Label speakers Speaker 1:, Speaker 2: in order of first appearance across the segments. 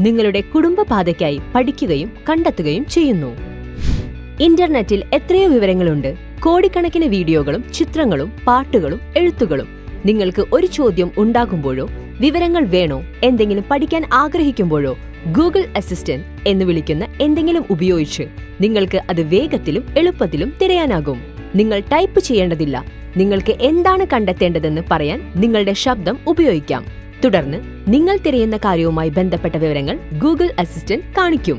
Speaker 1: നിങ്ങളുടെ കുടുംബപാതയ്ക്കായി പഠിക്കുകയും കണ്ടെത്തുകയും ചെയ്യുന്നു. ഇന്റർനെറ്റിൽ എത്രയോ വിവരങ്ങളുണ്ട്. കോടിക്കണക്കിന് വീഡിയോകളും ചിത്രങ്ങളും പാട്ടുകളും എഴുത്തുകളും. നിങ്ങൾക്ക് ഒരു ചോദ്യം ഉണ്ടാകുമ്പോഴോ വിവരങ്ങൾ വേണോ എന്തെങ്കിലും പഠിക്കാൻ ആഗ്രഹിക്കുമ്പോഴോ ഗൂഗിൾ അസിസ്റ്റന്റ് എന്ന് വിളിക്കുന്ന എന്തെങ്കിലും ഉപയോഗിച്ച് നിങ്ങൾക്ക് അത് വേഗത്തിലും എളുപ്പത്തിലും തിരയാനാകും. നിങ്ങൾ ടൈപ്പ് ചെയ്യേണ്ടതില്ല. നിങ്ങൾക്ക് എന്താണ് കണ്ടെത്തേണ്ടതെന്ന് പറയാൻ നിങ്ങളുടെ ശബ്ദം ഉപയോഗിക്കാം. തുടർന്ന് നിങ്ങൾ തിരയുന്ന കാര്യവുമായി ബന്ധപ്പെട്ട വിവരങ്ങൾ ഗൂഗിൾ അസിസ്റ്റന്റ് കാണിക്കും.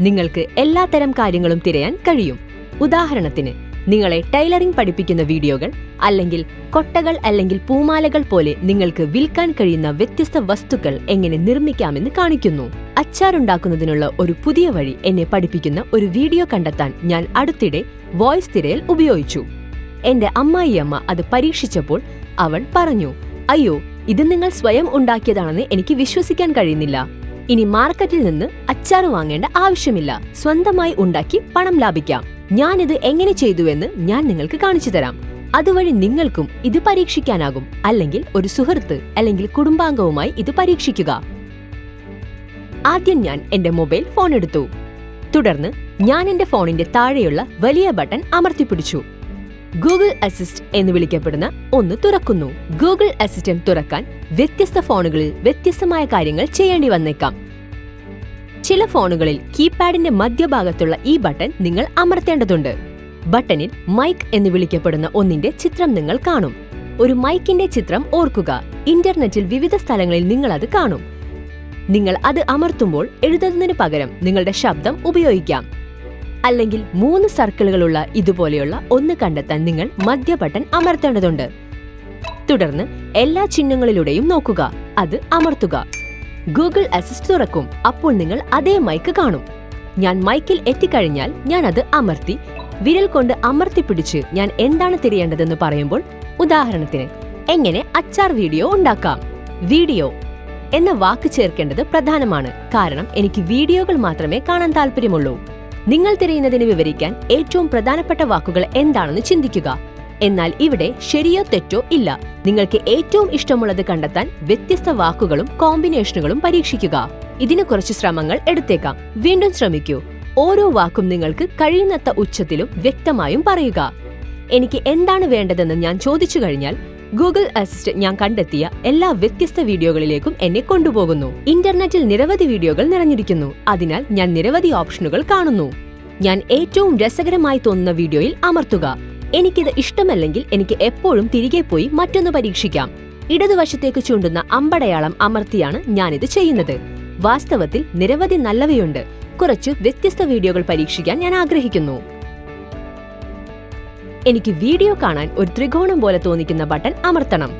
Speaker 1: നിങ്ങൾക്ക് എല്ലാത്തരം കാര്യങ്ങളും തിരയാൻ കഴിയും. ഉദാഹരണത്തിന് നിങ്ങളെ ടൈലറിംഗ് പഠിപ്പിക്കുന്ന വീഡിയോകൾ അല്ലെങ്കിൽ കൊട്ടകൾ അല്ലെങ്കിൽ പൂമാലകൾ പോലെ നിങ്ങൾക്ക് വിൽക്കാൻ കഴിയുന്ന വ്യത്യസ്ത വസ്തുക്കൾ എങ്ങനെ നിർമ്മിക്കാമെന്ന് കാണിക്കുന്നു. അച്ചാറുണ്ടാക്കുന്നതിനുള്ള ഒരു പുതിയ വഴി എന്നെ പഠിപ്പിക്കുന്ന ഒരു വീഡിയോ കണ്ടെത്താൻ ഞാൻ അടുത്തിടെ വോയിസ് തിരയൽ ഉപയോഗിച്ചു. എന്റെ അമ്മായിയമ്മ അത് പരീക്ഷിച്ചപ്പോൾ അവൾ പറഞ്ഞു അയ്യോ ഇത് നിങ്ങൾ സ്വയം ഉണ്ടാക്കിയതാണെന്ന് എനിക്ക് വിശ്വസിക്കാൻ കഴിയുന്നില്ല. ഇനി മാർക്കറ്റിൽ നിന്ന് അച്ചാർ വാങ്ങേണ്ട ആവശ്യമില്ല. സ്വന്തമായി ഉണ്ടാക്കി പണം ലാഭിക്കാം. ഞാനിത് എങ്ങനെ ചെയ്തുവെന്ന് ഞാൻ നിങ്ങൾക്ക് കാണിച്ചു തരാം. അതുവഴി നിങ്ങൾക്കും ഇത് പരീക്ഷിക്കാനാകും. അല്ലെങ്കിൽ ഒരു സുഹൃത്ത് അല്ലെങ്കിൽ കുടുംബാംഗവുമായി ഇത് പരീക്ഷിക്കുക. ആദ്യം ഞാൻ എന്റെ മൊബൈൽ ഫോൺ എടുത്തു. തുടർന്ന് ഞാൻ എന്റെ ഫോണിന്റെ താഴെയുള്ള വലിയ ബട്ടൺ അമർത്തിപ്പിടിച്ചു. ഗൂഗിൾ അസിസ്റ്റ് എന്ന് വിളിക്കപ്പെടുന്ന ഒന്ന് തുറക്കുന്നു. ഗൂഗിൾ അസിസ്റ്റന്റ് തുറക്കാൻ വ്യത്യസ്ത ഫോണുകളിൽ വ്യത്യസ്തമായ കാര്യങ്ങൾ ചെയ്യേണ്ടി വന്നേക്കാം. ചില ഫോണുകളിൽ കീപാഡിന്റെ മധ്യഭാഗത്തുള്ള ഈ ബട്ടൺ നിങ്ങൾ അമർത്തേണ്ടതുണ്ട്. ബട്ടണിൽ മൈക്ക് എന്ന് വിളിക്കപ്പെടുന്ന ഒന്നിന്റെ ചിത്രം നിങ്ങൾ കാണും. ഒരു മൈക്കിന്റെ ചിത്രം ഓർക്കുക. ഇന്റർനെറ്റിൽ വിവിധ സ്ഥലങ്ങളിൽ നിങ്ങൾ അത് കാണും. നിങ്ങൾ അത് അമർത്തുമ്പോൾ എഴുതുന്നതിന് പകരം നിങ്ങളുടെ ശബ്ദം ഉപയോഗിക്കാം. അല്ലെങ്കിൽ മൂന്ന് സർക്കിളുകളുള്ള ഇതുപോലെയുള്ള ഒന്ന് കണ്ടെത്താൻ നിങ്ങൾ മധ്യ ബട്ടൺ അമർത്തേണ്ടതുണ്ട്. തുടർന്ന് എല്ലാ ചിഹ്നങ്ങളിലൂടെയും നോക്കുക. അത് അമർത്തുക. ഗൂഗിൾ അസിസ്റ്റ് തുറക്കും. അപ്പോൾ നിങ്ങൾ അതേ മൈക്ക് കാണും. ഞാൻ മൈക്കിൽ എത്തിക്കഴിഞ്ഞാൽ ഞാൻ അത് അമർത്തി വിരൽ കൊണ്ട് അമർത്തിപ്പിടിച്ച് ഞാൻ എന്താണ് തിരയേണ്ടതെന്ന് പറയുമ്പോൾ ഉദാഹരണത്തിന് എങ്ങനെ അച്ചാർ വീഡിയോ ഉണ്ടാക്കാം? വീഡിയോ എന്ന വാക്ക് ചേർക്കേണ്ടത് പ്രധാനമാണ്. കാരണം എനിക്ക് വീഡിയോകൾ മാത്രമേ കാണാൻ താല്പര്യമുള്ളൂ. നിങ്ങൾ തിരയുന്നതിന് വിവരിക്കാൻ ഏറ്റവും പ്രധാനപ്പെട്ട വാക്കുകൾ എന്താണെന്ന് ചിന്തിക്കുക. എന്നാൽ ഇവിടെ ശരിയോ തെറ്റോ ഇല്ല. നിങ്ങൾക്ക് ഏറ്റവും ഇഷ്ടമുള്ളത് കണ്ടെത്താൻ വ്യത്യസ്ത വാക്കുകളും കോമ്പിനേഷനുകളും പരീക്ഷിക്കുക. ഇതിന് കുറച്ച് ശ്രമങ്ങൾ എടുത്തേക്കാം. വീണ്ടും ശ്രമിക്കൂ. ഓരോ വാക്കും നിങ്ങൾക്ക് കഴിയുന്നത്ര ഉച്ചത്തിലും വ്യക്തമായും പറയുക. എനിക്ക് എന്താണ് വേണ്ടതെന്ന് ഞാൻ ചോദിച്ചു കഴിഞ്ഞാൽ ഗൂഗിൾ അസിസ്റ്റ് ഞാൻ കണ്ടെത്തിയ എല്ലാ വ്യത്യസ്ത വീഡിയോകളിലേക്കും എന്നെ കൊണ്ടുപോകുന്നു. ഇന്റർനെറ്റിൽ നിരവധി വീഡിയോകൾ നിറഞ്ഞിരിക്കുന്നു. അതിനാൽ ഞാൻ നിരവധി ഓപ്ഷനുകൾ കാണുന്നു. ഞാൻ ഏറ്റവും രസകരമായി തോന്നുന്ന വീഡിയോയിൽ അമർത്തുക. എനിക്കിത് ഇഷ്ടമല്ലെങ്കിൽ എനിക്ക് എപ്പോഴും തിരികെ പോയി മറ്റൊന്ന് പരീക്ഷിക്കാം. ഇടതുവശത്തേക്ക് ചൂണ്ടുന്ന അമ്പടയാളം അമർത്തിയാണ് ഞാനിത് ചെയ്യുന്നത്. വാസ്തവത്തിൽ നിരവധി നല്ലവയുണ്ട്. കുറച്ച് വ്യത്യസ്ത വീഡിയോകൾ പരീക്ഷിക്കാൻ ഞാൻ ആഗ്രഹിക്കുന്നു. എനിക്ക് വീഡിയോ കാണാൻ ഒരു ത്രികോണം പോലെ തോന്നിക്കുന്ന ബട്ടൺ അമർത്തണം.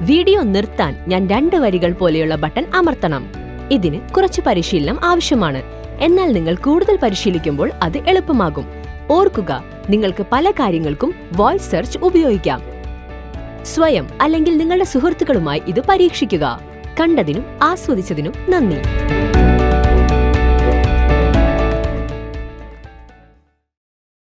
Speaker 1: വീഡിയോ നിർത്താൻ ഞാൻ രണ്ട് വരികൾ പോലെയുള്ള ബട്ടൺ അമർത്തണം. ഇതിന് കുറച്ച് പരിശീലനം ആവശ്യമാണ്. എന്നാൽ നിങ്ങൾ കൂടുതൽ പരിശീലിക്കുമ്പോൾ അത് എളുപ്പമാകും. ഓർക്കുക നിങ്ങൾക്ക് പല കാര്യങ്ങൾക്കും വോയിസ് സെർച്ച് ഉപയോഗിക്കാം. സ്വയം അല്ലെങ്കിൽ നിങ്ങളുടെ സുഹൃത്തുക്കളുമായി ഇത് പരീക്ഷിക്കുക. കണ്ടതിനും ആസ്വദിച്ചതിനും നന്ദി.